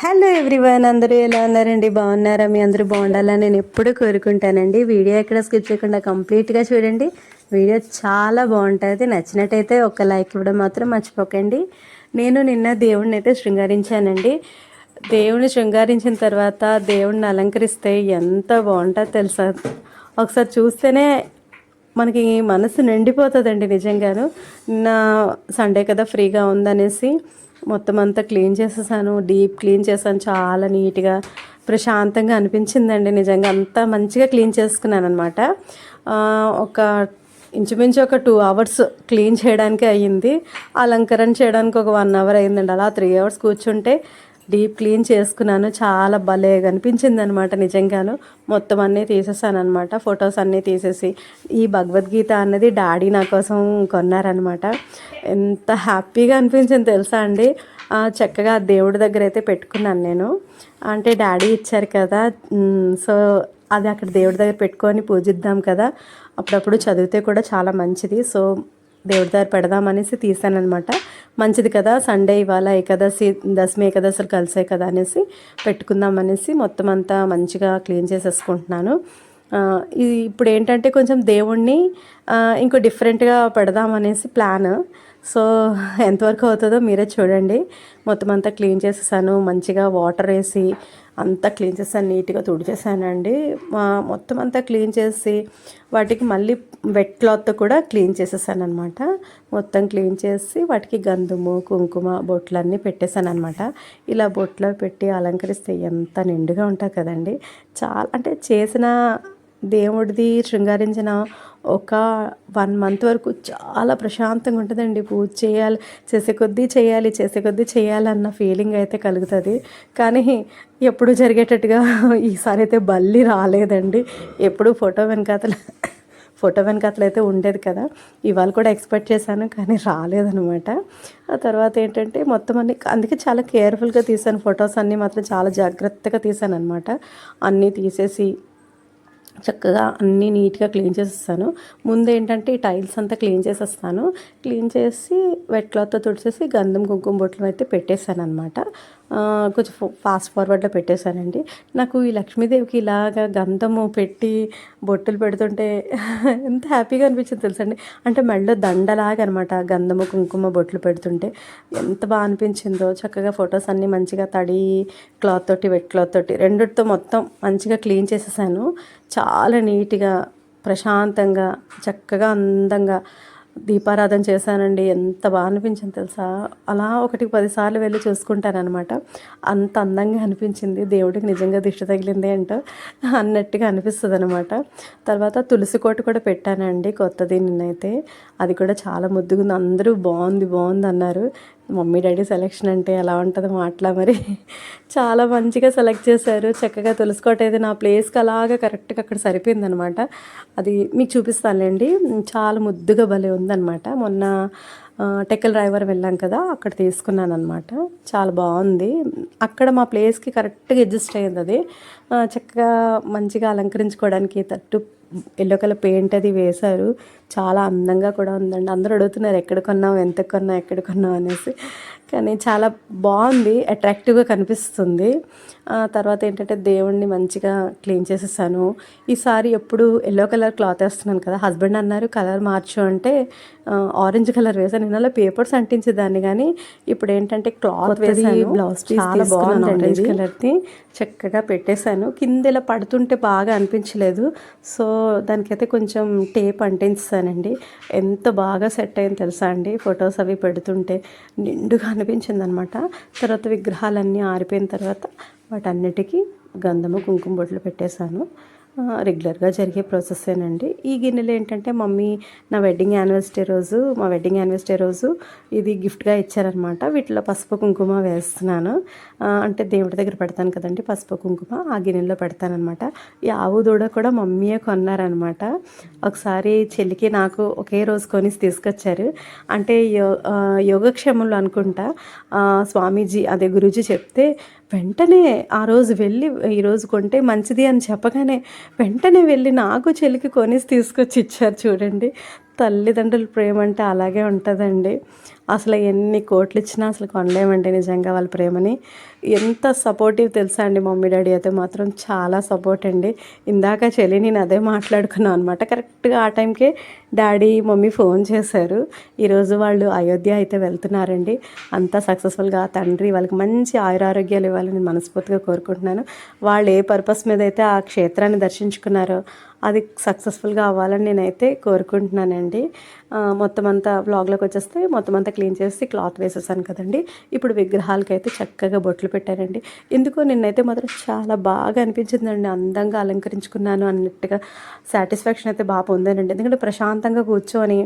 Hello everyone అందరూ ఎలా ఉన్నారండి? బాగున్నారా? మీ అందరూ బాగుండాలని నేను ఎప్పుడు కోరుకుంటానండి. వీడియో ఎక్కడ స్కిప్ చేయకుండా కంప్లీట్గా చూడండి. వీడియో చాలా బాగుంటుంది. నచ్చినట్టయితే ఒక లైక్ ఇవ్వడం మాత్రం మర్చిపోకండి. నేను నిన్న దేవుడిని అయితే శృంగారించానండి. దేవుడిని శృంగారించిన తర్వాత దేవుడిని అలంకరిస్తే ఎంత బాగుంటుందో తెలుసా? ఒకసారి చూస్తేనే మనకి మనసు నిండిపోతుందండి నిజంగాను. నిన్న సండే కదా ఫ్రీగా ఉందనేసి. మొత్తం అంతా క్లీన్ చేసేసాను డీప్ క్లీన్ చేశాను చాలా నీట్గా ప్రశాంతంగా అనిపించిందండి. నిజంగా అంతా మంచిగా క్లీన్ చేసుకున్నాను అనమాట ఒక ఇంచుమించు ఒక టూ అవర్స్ క్లీన్ చేయడానికి అయ్యింది. అలంకరణ చేయడానికి ఒక వన్ అవర్ అయిందండి అలా త్రీ అవర్స్ కూర్చుంటే డీప్ క్లీన్ చేసుకున్నాను. చాలా భలే కనిపించింది అనమాట నిజంగాను. మొత్తం అన్నీ తీసేసాను అనమాట ఫొటోస్ అన్నీ తీసేసి. ఈ భగవద్గీత అన్నది డాడీ నా కోసం కొన్నారనమాట ఎంత హ్యాపీగా అనిపించింది తెలుసా అండి? చక్కగా దేవుడి దగ్గర అయితే పెట్టుకున్నాను నేను. అంటే డాడీ ఇచ్చారు కదా. సో అది అక్కడ దేవుడి దగ్గర పెట్టుకొని పూజిద్దాం కదా. అప్పుడప్పుడు చదివితే కూడా చాలా మంచిది. సో దేవుడి దగ్గర పెడదామనేసి తీసానమాట మంచిది కదా సండే ఇవాళ ఏకాదశి దశమి ఏకాదశులు కలిసే కదా అనేసి పెట్టుకుందాం అనేసి మొత్తం అంతా మంచిగా క్లీన్ చేసేసుకుంటున్నాను. ఇప్పుడు ఏంటంటే కొంచెం దేవుణ్ణి ఇంకో డిఫరెంట్గా పెడదాం అనేసి ప్లాన్ సో ఎంతవరకు అవుతుందో మీరే చూడండి. మొత్తం అంతా క్లీన్ చేసేసాను. మంచిగా వాటర్ వేసి అంతా క్లీన్ చేసాను. నీట్గా తుడిచేసానండి. మొత్తం అంతా క్లీన్ చేసి వాటికి మళ్ళీ వెట్ క్లాత్ కూడా క్లీన్ చేసేసాను అనమాట మొత్తం క్లీన్ చేసి వాటికి గంధము కుంకుమ బొట్లన్నీ పెట్టేశాను అనమాట ఇలా బొట్లో పెట్టి అలంకరిస్తే ఎంత నిండుగా ఉంటుంది కదండి. చాలా అంటే చేసిన దేవుడిది శృంగారించిన ఒక వన్ మంత్ వరకు చాలా ప్రశాంతంగా ఉంటుందండి. పూజ చేయాలి చేసే కొద్దీ చేయాలి చేసే కొద్దీ చేయాలన్న ఫీలింగ్ అయితే కలుగుతుంది. కానీ ఎప్పుడు జరిగేటట్టుగా ఈసారి అయితే బల్లి రాలేదండి. ఎప్పుడు ఫోటో వెనకాతల ఫోటో వెనకాతలు అయితే ఉండేది కదా. ఇవాళ కూడా ఎక్స్పెక్ట్ చేశాను కానీ రాలేదనమాట ఆ తర్వాత ఏంటంటే మొత్తం అన్ని అందుకే చాలా కేర్ఫుల్గా తీసాను. ఫొటోస్ అన్నీ మాత్రం చాలా జాగ్రత్తగా తీసాను అనమాట అన్నీ తీసేసి చక్కగా అన్నీ నీట్గా క్లీన్ చేసేస్తాను. ముందు ఏంటంటే ఈ టైల్స్ అంతా క్లీన్ చేసేస్తాను. క్లీన్ చేసి వెట్ క్లాత్తో తుడిచేసి గంధం కుంకుమ బొట్లు అయితే పెట్టేశాను అనమాట కొంచెం ఫాస్ట్ ఫార్వర్డ్లో పెట్టేశానండి. నాకు ఈ లక్ష్మీదేవికి ఇలాగ గంధము పెట్టి బొట్టులు పెడుతుంటే ఎంత హ్యాపీగా అనిపించింది తెలుసండి. అంటే మెళ్ళో దండలాగా అనమాట గంధము కుంకుమ బొట్లు పెడుతుంటే. ఎంత బాగా అనిపించిందో. చక్కగా ఫొటోస్ అన్నీ మంచిగా తడి క్లాత్ తోటి వెట్ క్లాత్ తోటి రెండుతో మొత్తం మంచిగా క్లీన్ చేసేసాను. చాలా నీట్గా ప్రశాంతంగా చక్కగా అందంగా దీపారాధన చేశానండి. ఎంత బాగా అనిపించింది తెలుసా? అలా ఒకటి పదిసార్లు వెళ్ళి చూసుకుంటానమాట అంత అందంగా అనిపించింది. దేవుడికి నిజంగా దిష్టి తగిలింది అంటూ అన్నట్టుగా అనిపిస్తుంది అనమాట తర్వాత తులసి కోట కూడా పెట్టానండి కొత్తది నిన్నైతే. అది కూడా చాలా ముద్దుగా ఉంది అందరూ బాగుంది బాగుంది అన్నారు. మమ్మీ డాడీ సెలెక్షన్ అంటే ఎలా ఉంటుంది మాటలా మరి చాలా మంచిగా సెలెక్ట్ చేశారు. చక్కగా తెలుసుకోవటం అయితే నా ప్లేస్కి అలాగా కరెక్ట్గా అక్కడ సరిపోయిందనమాట. అది మీకు చూపిస్తానులేండి. చాలా ముద్దుగా భలే ఉందనమాట. మొన్న టెక్కల్ డ్రైవర్ వెళ్ళాం కదా అక్కడ తీసుకున్నాను అనమాట చాలా బాగుంది. అక్కడ మా ప్లేస్కి కరెక్ట్గా అడ్జస్ట్ అయ్యింది అది. చక్కగా మంచిగా అలంకరించుకోవడానికి తట్టు ఎల్లో కలర్ పెయింట్ అది వేశారు. చాలా అందంగా కూడా ఉందండి. అందరూ అడుగుతున్నారు ఎక్కడ కొన్నావు? ఎంత కొన్నావు? ఎక్కడ కొన్నావు? అనేసి. కానీ చాలా బాగుంది అట్రాక్టివ్గా కనిపిస్తుంది. తర్వాత ఏంటంటే దేవుణ్ణి మంచిగా క్లీన్ చేసేసాను. ఈసారి ఎప్పుడు ఎల్లో కలర్ క్లాత్ వేస్తున్నాను కదా హస్బెండ్ అన్నారు కలర్ మార్చు అంటే ఆరెంజ్ కలర్ వేసాను నేను పేపర్స్ అంటించేదాన్ని కానీ ఇప్పుడు ఏంటంటే క్లాత్ వేసి బ్లౌజ్ చాలా బాగుంది ఆరెంజ్ కలర్ది. చక్కగా పెట్టేశాను. కింద ఇలా పడుతుంటే బాగా అనిపించలేదు. సో దానికైతే కొంచెం టేప్ అంటించానండి ఎంత బాగా సెట్ అయింది తెలుసా అండి? ఫొటోస్ అవి పెడుతుంటే నిండుగా అనిపించింది అనమాట తర్వాత విగ్రహాలన్నీ ఆరిపోయిన తర్వాత వాటన్నిటికీ గంధము కుంకుమ బొట్లు పెట్టేశాను. రెగ్యులర్గా జరిగే ప్రాసెస్సేనండి ఈ గిన్నెలు ఏంటంటే మమ్మీ నా వెడ్డింగ్ యానివర్సరీ రోజు మా వెడ్డింగ్ యానివర్సరీ రోజు ఇది గిఫ్ట్గా ఇచ్చారనమాట. వీటిలో పసుపు కుంకుమ వేస్తున్నాను. అంటే దేవుడి దగ్గర పెడతాను కదండి పసుపు కుంకుమ ఆ గిన్నెలో పెడతానమాట ఈ ఆవు దూడ కూడా మమ్మీయే కొన్నారనమాట. ఒకసారి చెల్లికి నాకు ఒకే రోజు కొని తీసుకొచ్చారు. అంటే యో యోగక్షేమంలో అనుకుంటా స్వామీజీ అదే గురూజీ చెప్తే వెంటనే ఆ రోజు వెళ్ళి ఈరోజు కొంటే మంచిది అని చెప్పగానే వెంటనే వెళ్ళి నాకు చెలికి కొనేసి తీసుకొచ్చి ఇచ్చారు చూడండి. తల్లిదండ్రుల ప్రేమ అంటే అలాగే ఉంటుందండి. అసలు ఎన్ని కోట్లు ఇచ్చినా అసలు కొనలేమండి నిజంగా వాళ్ళ ప్రేమని. ఎంత సపోర్టివ్ తెలుసా అండి మమ్మీ డాడీ అయితే మాత్రం చాలా సపోర్ట్ అండి. ఇందాక చెల్లి నేను అదే మాట్లాడుకున్నాను అనమాట కరెక్ట్గా ఆ టైంకే డాడీ మమ్మీ ఫోన్ చేశారు. ఈరోజు వాళ్ళు అయోధ్య అయితే వెళ్తున్నారండి. అంతా సక్సెస్ఫుల్గా తండ్రి వాళ్ళకి మంచి ఆయురారోగ్యాలు ఇవ్వాలని మనస్ఫూర్తిగా కోరుకుంటున్నాను. వాళ్ళు ఏ పర్పస్ మీద అయితే ఆ క్షేత్రాన్ని దర్శించుకున్నారో అది సక్సెస్ఫుల్గా అవ్వాలని నేనైతే కోరుకుంటున్నానండి. మొత్తం అంతా బ్లాగ్లోకి వచ్చేస్తే మొత్తం అంతా క్లీన్ చేసి క్లాత్ వేసేసాను కదండి. ఇప్పుడు విగ్రహాలకైతే అయితే చక్కగా బొట్లు పెట్టానండి ఎందుకో నిన్నైతే మాత్రం చాలా బాగా అనిపించిందండి. అందంగా అలంకరించుకున్నాను అన్నట్టుగా సాటిస్ఫాక్షన్ అయితే బాగా పొందానండి. ఎందుకంటే ప్రశాంతంగా కూర్చొని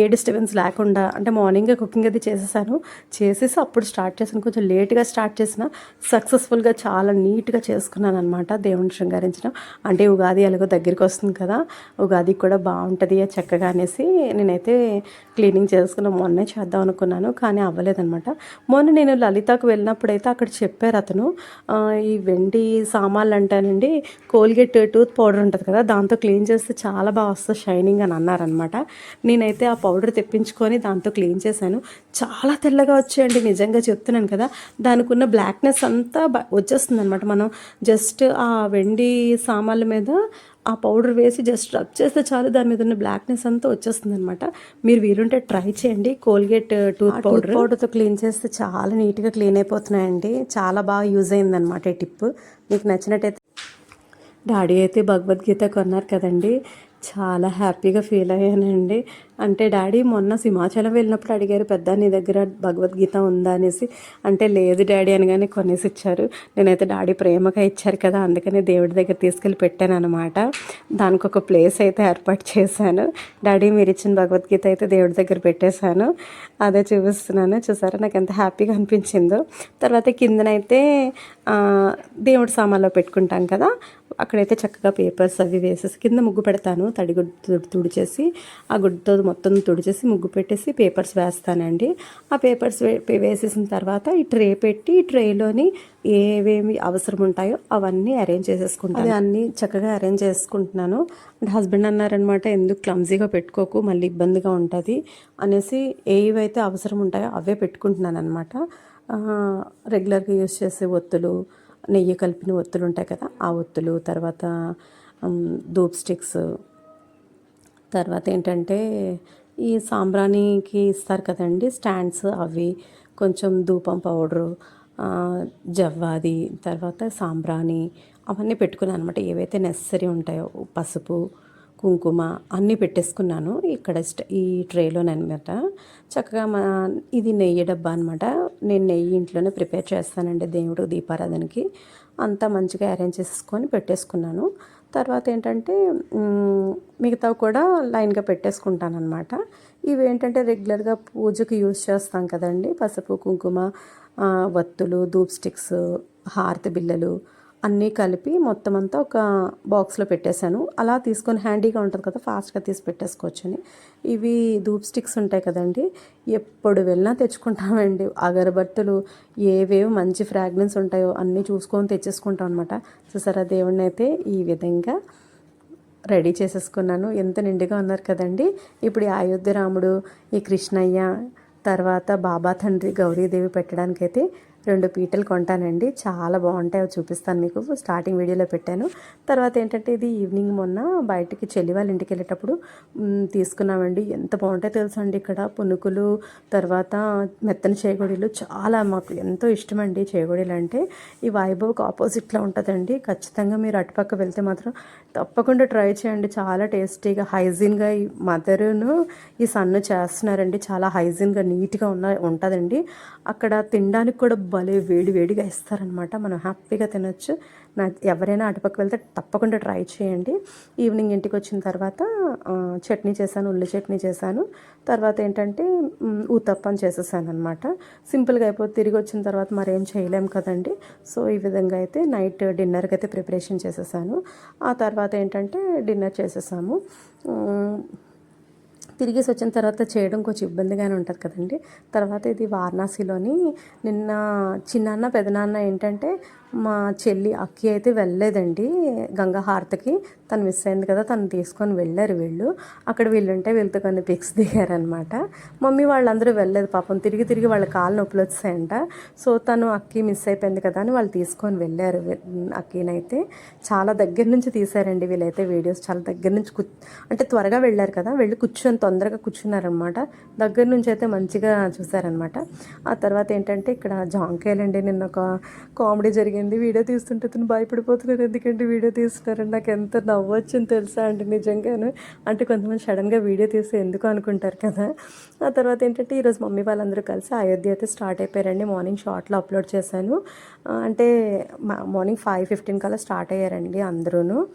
ఏ డిస్టర్బెన్స్ లేకుండా అంటే మార్నింగే కుకింగ్ అది చేసేసాను. చేసేసి అప్పుడు స్టార్ట్ చేశాను. కొంచెం లేట్గా స్టార్ట్ చేసిన సక్సెస్ఫుల్గా చాలా నీట్గా చేసుకున్నాను అనమాట దేవుని శృంగారించడం. అంటే ఉగాది ఎలాగో దగ్గరికి వస్తుంది కదా ఉగాది కూడా బాగుంటుంది చక్కగా అనేసి నేనైతే క్లీనింగ్ చేసుకున్న మొన్నే చేద్దాం అనుకున్నాను. కానీ అవ్వలేదనమాట మొన్న నేను లలితకు వెళ్ళినప్పుడు అయితే అక్కడ చెప్పారు అతను. ఈ వెండి సామాన్లు అంటానండి కోల్గేట్ టూత్ పౌడర్ ఉంటుంది కదా దాంతో క్లీన్ చేస్తే చాలా బాగా వస్తుంది షైనింగ్ అని అన్నారనమాట నేనైతే ఆ పౌడర్ తెప్పించుకొని దాంతో క్లీన్ చేశాను. చాలా తెల్లగా వచ్చాయండి నిజంగా చెప్తున్నాను కదా. దానికి ఉన్న బ్లాక్నెస్ అంతా బ- వచ్చేస్తుంది అనమాట మనం జస్ట్ ఆ వెండి సామాన్ల మీద ఆ పౌడర్ వేసి జస్ట్ రబ్ చేస్తే చాలు దాని మీద ఉన్న బ్లాక్నెస్ అంతా వచ్చేస్తుంది అనమాట మీరు వీలుంటే ట్రై చేయండి. కోల్గేట్ టూత్ పౌడర్ పౌడర్తో క్లీన్ చేస్తే చాలా నీట్గా క్లీన్ అయిపోతున్నాయండి. చాలా బాగా యూజ్ అయిందనమాట ఈ టిప్ మీకు నచ్చినట్టయితే డాడీ అయితే భగవద్గీత కొన్నారు కదండి. చాలా హ్యాపీగా ఫీల్ అయ్యానండి. అంటే డాడీ మొన్న సింహాచలం వెళ్ళినప్పుడు అడిగారు పెద్ద నీ దగ్గర భగవద్గీత ఉందా? అనేసి. అంటే లేదు డాడీ అనగానే కొనేసి ఇచ్చారు. నేనైతే డాడీ ప్రేమగా ఇచ్చారు కదా అందుకని దేవుడి దగ్గర తీసుకెళ్ళి పెట్టాను అనమాట దానికి ఒక ప్లేస్ అయితే ఏర్పాటు చేశాను. డాడీ మీరు ఇచ్చిన భగవద్గీత అయితే దేవుడి దగ్గర పెట్టేశాను. అదే చూపిస్తున్నాను. చూసారా? నాకు ఎంత హ్యాపీగా అనిపించిందో. తర్వాత కిందనైతే దేవుడి సామాన్లో పెట్టుకుంటాం కదా అక్కడైతే చక్కగా పేపర్స్ అవి వేసేసి కింద ముగ్గు పెడతాను. తడి గుడ్డు తుడిచేసి ఆ గుడ్డుతో మొత్తం తుడిచేసి ముగ్గు పెట్టేసి పేపర్స్ వేస్తానండి. ఆ పేపర్స్ వే వేసేసిన తర్వాత ఈ ట్రే పెట్టి ఈ ట్రేలోని ఏవేమి అవసరం ఉంటాయో అవన్నీ అరేంజ్ చేసేసుకుంటాను. అది అన్నీ చక్కగా అరేంజ్ చేసుకుంటున్నాను. అంటే హస్బెండ్ అన్నారనమాట ఎందుకు క్లమ్జీగా పెట్టుకోకు మళ్ళీ ఇబ్బందిగా ఉంటుంది అనేసి ఏవైతే అవసరం ఉంటాయో అవే పెట్టుకుంటున్నాను అనమాట రెగ్యులర్గా యూస్ చేసే ఒత్తులు నెయ్యి కలిపిన ఒత్తులు ఉంటాయి కదా ఆ ఒత్తులు తర్వాత ధూప్ స్టిక్స్ తర్వాత ఏంటంటే ఈ సాంబ్రాణికి ఇస్తారు కదండి స్టాండ్స్ అవి. కొంచెం ధూపం పౌడరు జవ్వాది తర్వాత సాంబ్రాణి అవన్నీ పెట్టుకున్నాను అనమాట ఏవైతే నెసరీ ఉంటాయో పసుపు కుంకుమ అన్నీ పెట్టేసుకున్నాను. ఇక్కడ ఈ ట్రేలోనమాట చక్కగా మా ఇది నెయ్యి డబ్బా అనమాట నేను నెయ్యి ఇంట్లోనే ప్రిపేర్ చేస్తానండి దేవుడు దీపారాధనకి. అంతా మంచిగా అరేంజ్ చేసుకొని పెట్టేసుకున్నాను. తర్వాత ఏంటంటే మిగతా మిగతావి కూడా లైన్గా పెట్టేసుకుంటాను అనమాట ఇవి ఏంటంటే రెగ్యులర్గా పూజకి యూజ్ చేస్తాం కదండి. పసుపు కుంకుమ వత్తులు ధూప్ స్టిక్స్ హారతి బిళ్ళలు అన్నీ కలిపి మొత్తం అంతా ఒక బాక్స్లో పెట్టేశాను. అలా తీసుకొని హ్యాండీగా ఉంటుంది కదా ఫాస్ట్గా తీసి పెట్టేసుకోవచ్చని ఇవి ధూప్ స్టిక్స్ ఉంటాయి కదండి ఎప్పుడు వెళ్ళినా తెచ్చుకుంటామండి. అగరబత్తులు ఏవేవి మంచి ఫ్రాగ్రెన్స్ ఉంటాయో అన్నీ చూసుకొని తెచ్చేసుకుంటాం అనమాట చూసారా దేవుడిని అయితే ఈ విధంగా రెడీ చేసేసుకున్నాను. ఎంత నిండుగా ఉన్నారు కదండి. ఇప్పుడు ఈ అయోధ్య రాముడు ఈ కృష్ణయ్య తర్వాత బాబా తండ్రి గౌరీదేవి పెట్టడానికైతే రెండు పీటలు కొంటానండి. చాలా బాగుంటాయి. అవి చూపిస్తాను మీకు. స్టార్టింగ్ వీడియోలో పెట్టాను. తర్వాత ఏంటంటే ఇది ఈవినింగ్ మొన్న బయటికి చెల్లి వాళ్ళ ఇంటికి వెళ్ళేటప్పుడు తీసుకున్నామండి. ఎంత బాగుంటాయో తెలుసా అండి ఇక్కడ. పునుకులు తర్వాత మెత్తని చేగోడీలు. చాలా మాకు ఎంతో ఇష్టం అండి చేగోడీలు అంటే. ఈ వైభవ్కి ఆపోజిట్లో ఉంటుందండి. ఖచ్చితంగా మీరు అటుపక్క వెళ్తే మాత్రం తప్పకుండా ట్రై చేయండి. చాలా టేస్టీగా హైజీన్గా ఈ మదరును ఈ సన్ను చేస్తున్నారండి. చాలా హైజీన్గా నీట్గా ఉన్న ఉంటుందండి. అక్కడ తినడానికి కూడా భలే వేడి వేడిగా ఇస్తారనమాట. మనం హ్యాపీగా తినొచ్చు. నా ఎవరైనా అటుపక్క వెళ్తే తప్పకుండా ట్రై చేయండి. ఈవినింగ్ ఇంటికి వచ్చిన తర్వాత చట్నీ చేశాను ఉల్లి చట్నీ చేశాను. తర్వాత ఏంటంటే మ్, ఊతప్పం చేసేసాను అనమాట సింపుల్గా అయిపోతే తిరిగి వచ్చిన తర్వాత మరేం చేయలేం కదండి. సో ఈ విధంగా అయితే నైట్ డిన్నర్కి అయితే ప్రిపరేషన్ చేసేసాను. ఆ తర్వాత ఏంటంటే డిన్నర్ చేసేసాము. తిరిగేసి వచ్చిన తర్వాత చేయడం కొంచెం ఇబ్బందిగానే ఉంటుంది కదండి. తర్వాత ఇది వారణాసిలోని నిన్న చిన్నాన్న పెదనాన్న ఏంటంటే మా చెల్లి అక్కి అయితే వెళ్ళలేదండి. గంగా హారతికి. తను మిస్ అయింది కదా తను తీసుకొని వెళ్ళారు వీళ్ళు. అక్కడ వీళ్ళు ఉంటే వీళ్ళతో కొన్ని పిక్స్ దిగారనమాట మమ్మీ వాళ్ళందరూ వెళ్ళలేదు పాపం. తిరిగి తిరిగి వాళ్ళ కాళ్ళు నొప్పులు వచ్చాయంట. సో తను అక్కి మిస్ అయిపోయింది కదా అని వాళ్ళు తీసుకొని వెళ్ళారు అక్కినైతే. చాలా దగ్గర నుంచి తీశారండి వీళ్ళైతే వీడియోస్. చాలా దగ్గర నుంచి కు అంటే త్వరగా వెళ్ళారు కదా వెళ్ళి కూర్చొని తొందరగా కూర్చున్నారనమాట దగ్గర నుంచి అయితే మంచిగా చూసారనమాట ఆ తర్వాత ఏంటంటే ఇక్కడ జాంకాయలండి. నిన్న ఒక కామెడీ జరిగింది. వీడియో తీస్తుంటే తను భయపడిపోతున్నారు ఎందుకంటే వీడియో తీస్తున్నారని? నాకు ఎంత నవ్వు తెలుసా అండి నిజంగాను. అంటే కొంతమంది సడన్గా వీడియో తీస్తే ఎందుకు అనుకుంటారు కదా? ఆ తర్వాత ఏంటంటే ఈరోజు మమ్మీ వాళ్ళందరూ కలిసి అయోధ్య అయితే స్టార్ట్ అయిపోయారండి. మార్నింగ్ షార్ట్లో అప్లోడ్ చేశాను. అంటే మా- మార్నింగ్ ఫైవ్ ఫిఫ్టీన్ కల్లా స్టార్ట్ అయ్యారండి అందరూను.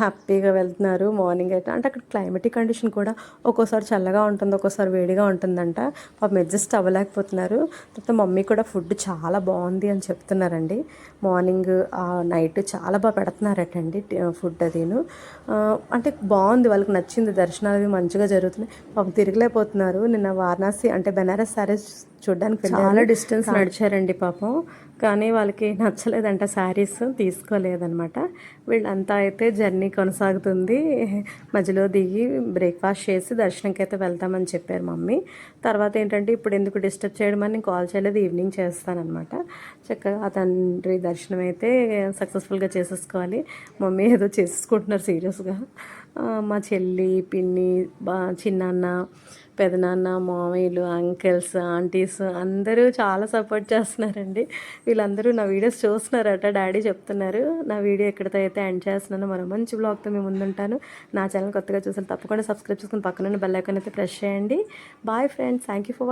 హ్యాపీగా వెళ్తున్నారు. మార్నింగ్ అయితే అంటే అక్కడ క్లైమేటిక్ కండిషన్ కూడా ఒక్కోసారి చల్లగా ఉంటుంది ఒక్కోసారి వేడిగా ఉంటుందంట. పాపం అడ్జస్ట్ అవ్వలేకపోతున్నారు. తర్వాత మమ్మీ కూడా ఫుడ్ చాలా బాగుంది అని చెప్తున్నారండి. మార్నింగ్ నైట్ చాలా బాగా పెడుతున్నారటండి ఫుడ్ అదిను. అంటే బాగుంది వాళ్ళకి నచ్చింది దర్శనాలు అవి మంచిగా జరుగుతున్నాయి. పాపం తిరగలేకపోతున్నారు. నిన్న వారణాసి అంటే బెనారస్ సారీస్ చూడడానికి చాలా డిస్టెన్స్ నడిచారండి పాపం. కానీ వాళ్ళకి నచ్చలేదంట శారీస్ తీసుకోలేదన్నమాట. వీళ్ళంతా అయితే జర్నీ కొనసాగుతుంది. మధ్యలో దిగి బ్రేక్ఫాస్ట్ చేసి దర్శనంకి అయితే వెళ్తామని చెప్పారు మమ్మీ. తర్వాత ఏంటంటే ఇప్పుడు ఎందుకు డిస్టర్బ్ చేయడం అని నేను కాల్ చేయలేదు ఈవినింగ్ చేస్తానన్నమాట. చక్కగా తండ్రి దర్శనం అయితే సక్సెస్ఫుల్గా చేసేసుకోవాలి. మమ్మీ ఏదో చేసేసుకుంటున్నారు సీరియస్గా మా చెల్లి పిన్ని బా చిన్నాన్న పెదనాన్న మామయ్యలు అంకిల్స్ ఆంటీస్ అందరూ చాలా సపోర్ట్ చేస్తున్నారండి. వీళ్ళందరూ నా వీడియోస్ చూస్తున్నారట డాడీ చెప్తున్నారు. నా వీడియో ఎక్కడితో అయితే ఎండ్ చేస్తున్నాను. మరో మంచి బ్లాగ్తో మేము ముందుంటాను. నా ఛానల్ కొత్తగా చూసాను తప్పకుండా సబ్స్క్రైబ్ చేసుకుని పక్కనున్న బెల్ ఐకాన్ అయితే ప్రెస్ చేయండి. Bye friends thank you for